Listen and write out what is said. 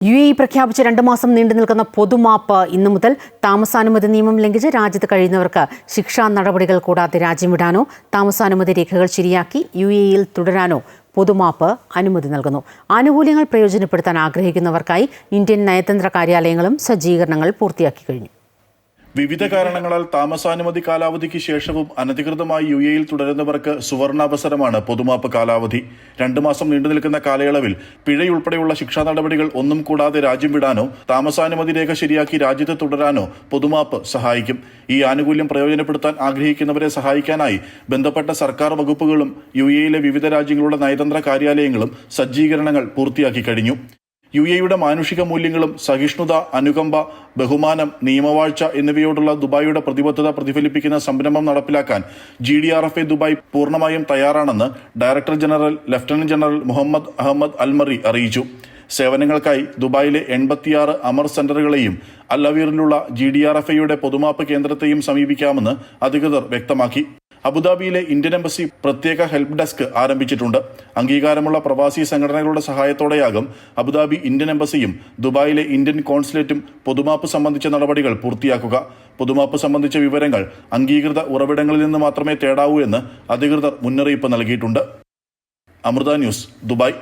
U A പ്രഖ്യാപിച്ച രണ്ട് മാസം നീണ്ടു നിൽക്കുന്ന പൊതുമാപ്പ് ഇന്നു മുതൽ താമസാനുമതി നിയമം ലംഘിച്ച് രാജ്യത്ത് കഴിയുന്നവർക്ക് ശിക്ഷാ നടപടികൾ കൂടാതെ രാജ്യം വിടാനോ താമസാനുമതി രേഖകൾ ശരിയാക്കി യു എ ഇയിൽ തുടരാനോ പൊതുമാപ്പ് അനുമതി നൽകുന്നു. ആനുകൂല്യങ്ങൾ പ്രയോജനപ്പെടുത്താൻ ആഗ്രഹിക്കുന്നവർക്കായി ഇന്ത്യൻ നയതന്ത്ര കാര്യാലയങ്ങളും സജ്ജീകരണങ്ങൾ പൂർത്തിയാക്കി കഴിഞ്ഞു. വിവിധ കാരണങ്ങളാൽ താമസാനുമതി കാലാവധിക്ക് ശേഷവും അനധികൃതമായി യു എയിൽ തുടരുന്നവർക്ക് സുവർണാവസരമാണ് പൊതുമാപ്പ് കാലാവധി. രണ്ടു മാസം നീണ്ടു നിൽക്കുന്ന കാലയളവിൽ പിഴയുൾപ്പെടെയുള്ള ശിക്ഷാ നടപടികൾ ഒന്നും കൂടാതെ രാജ്യം വിടാനോ താമസാനുമതി രേഖ ശരിയാക്കി രാജ്യത്ത് തുടരാനോ പൊതുമാപ്പ് സഹായിക്കും. ഈ ആനുകൂല്യം പ്രയോജനപ്പെടുത്താൻ ആഗ്രഹിക്കുന്നവരെ സഹായിക്കാനായി ബന്ധപ്പെട്ട സർക്കാർ വകുപ്പുകളും യു എയിലെ വിവിധ രാജ്യങ്ങളുടെ നയതന്ത്ര കാര്യാലയങ്ങളും സജ്ജീകരണങ്ങൾ പൂർത്തിയാക്കി കഴിഞ്ഞു. യു എയുടെ മാനുഷിക മൂല്യങ്ങളും സഹിഷ്ണുത അനുകമ്പ ബഹുമാനം നിയമവാഴ്ച എന്നിവയോടുള്ള ദുബായിയുടെ പ്രതിബദ്ധത പ്രതിഫലിപ്പിക്കുന്ന സംരംഭം നടപ്പിലാക്കാൻ G D R F A Dubai പൂർണമായും തയ്യാറാണെന്ന് director general lieutenant general Mohammed Ahmed Al Marri അറിയിച്ചു. സേവനങ്ങൾക്കായി ദുബായിലെ എൺപത്തിയാറ് അമർ സെന്ററുകളെയും അല്ലവീറിലുള്ള ജി ഡി ആർ എഫ് എയുടെ പൊതുമാപ്പ് കേന്ദ്രത്തെയും സമീപിക്കാമെന്ന് അധികൃതർ വ്യക്തമാക്കി. അബുദാബിയിലെ ഇന്ത്യൻ എംബസി പ്രത്യേക ഹെൽപ്പ് ഡെസ്ക് ആരംഭിച്ചിട്ടുണ്ട്. അംഗീകാരമുള്ള പ്രവാസി സംഘടനകളുടെ സഹായത്തോടെയാകും അബുദാബി ഇന്ത്യൻ എംബസിയും ദുബായിലെ ഇന്ത്യൻ കോൺസുലേറ്റും പൊതുമാപ്പ് സംബന്ധിച്ച നടപടികൾ പൂർത്തിയാക്കുക. പൊതുമാപ്പ് സംബന്ധിച്ച വിവരങ്ങൾ അംഗീകൃത ഉറവിടങ്ങളിൽ നിന്ന് മാത്രമേ തേടാവൂ എന്ന് അധികൃതർ മുന്നറിയിപ്പ് നൽകിയിട്ടുണ്ട്. Amrita news Dubai.